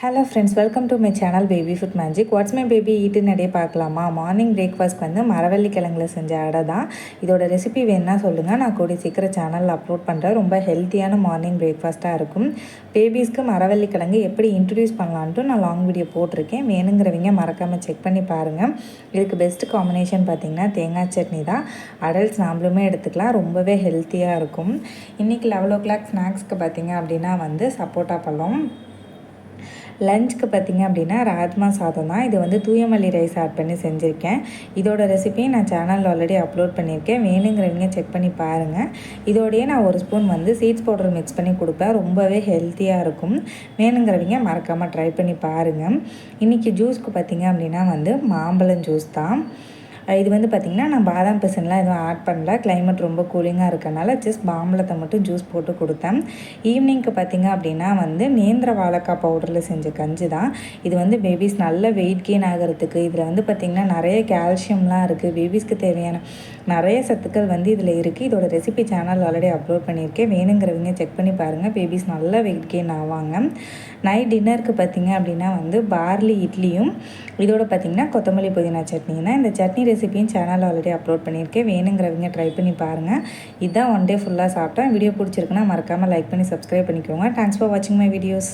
Hello friends welcome to my channel baby food magic what's my baby eat நிறைய பார்க்கலாமா? Morning breakfast வந்து மரவள்ளி கிழங்குல செஞ்ச அடை தான். இதோட ரெசிபி வேணுன்னா சொல்லுங்கள் நான் கூடிய சீக்கிரம் சேனலில் அப்லோட் பண்ணுறேன் ரொம்ப ஹெல்த்தியான மார்னிங் பிரேக்ஃபாஸ்ட்டாக இருக்கும். பேபிஸ்க்கு மரவள்ளி கிழங்கு எப்படி இன்ட்ரடியூஸ் பண்ணலான்ட்டு நான் லாங் வீடியோ போட்டிருக்கேன். வேணுங்கிறவங்க மறக்காமல் செக் பண்ணி பாருங்கள் இதுக்கு பெஸ்ட் காம்பினேஷன் பார்த்திங்கன்னா தேங்காய் சட்னி தான். அடல்ட்ஸ் நாமளுமே எடுத்துக்கலாம். ரொம்பவே ஹெல்த்தியாக இருக்கும். இன்றைக்கி லெவல் ஓ கிளாக் ஸ்நாக்ஸ்க்கு பார்த்திங்க அப்படின்னா வந்து சப்போட்டா பழம் லஞ்சுக்கு பார்த்திங்க அப்படின்னா ராஜ்மா சாதம் தான். இது வந்து தூயமல்லி ரைஸ் ஆட் பண்ணி செஞ்சுருக்கேன். இதோட ரெசிபியை நான் சேனலில் ஆல்ரெடி அப்லோட் பண்ணியிருக்கேன். வேணுங்கிறவங்க செக் பண்ணி பாருங்கள் இதோடையே நான் ஒரு ஸ்பூன் வந்து சீட்ஸ் பவுடர் மிக்ஸ் பண்ணி கொடுப்பேன். ரொம்பவே ஹெல்த்தியாக இருக்கும். வேணுங்கிறவங்க மறக்காமல் ட்ரை பண்ணி பாருங்கள் இன்றைக்கி ஜூஸ்க்கு பார்த்திங்க அப்படின்னா வந்து மாம்பழம் ஜூஸ் தான். இது வந்து பார்த்திங்கன்னா நான் பாதாம் பிசன்லாம் எதுவும் ஆட் பண்ணல. கிளைமேட் ரொம்ப கூலிங்காக இருக்கனால ஜஸ்ட் மாம்பழத்தை மட்டும் ஜூஸ் போட்டு கொடுத்தேன். ஈவினிங்க்கு பார்த்திங்க அப்படின்னா வந்து நேந்திர வாழைக்காய் பவுடரில் செஞ்ச கஞ்சி தான். இது வந்து பேபிஸ் நல்ல வெயிட் கெயின் ஆகிறதுக்கு இதில் வந்து பார்த்திங்கன்னா நிறைய கால்சியம்லாம் இருக்குது பேபிஸ்க்கு தேவையான நிறைய சத்துக்கள் வந்து இதில் இருக்குது இதோட ரெசிபி சேனல் ஆல்ரெடி அப்லோட் பண்ணியிருக்கேன். வேணுங்கிறவங்க செக் பண்ணி பாருங்கள் பேபிஸ் நல்ல வெயிட் கெயின் ஆவாங்க. நைட் டின்னருக்கு பார்த்திங்க அப்படின்னா வந்து பார்லி இட்லியும் இதோட பார்த்திங்கன்னா கொத்தமல்லி புதினா சட்னி தான். இந்த சட்னி ரெசிபியும் சேனல் ஆல்ரெடி அப்லோட் பண்ணியிருக்கேன். வேணுங்கிறவங்க ட்ரை பண்ணி பாருங்கள் இதுதான் ஒன் டே ஃபுல்லாக சாப்பிட்டேன். வீடியோ பிடிச்சிருக்குன்னா மறக்காமல் லைக் பண்ணி சப்ஸ்கிரைப் பண்ணிக்கோங்க. தேங்க்ஸ் ஃபார் வாட்சிங் மை வீடியோஸ்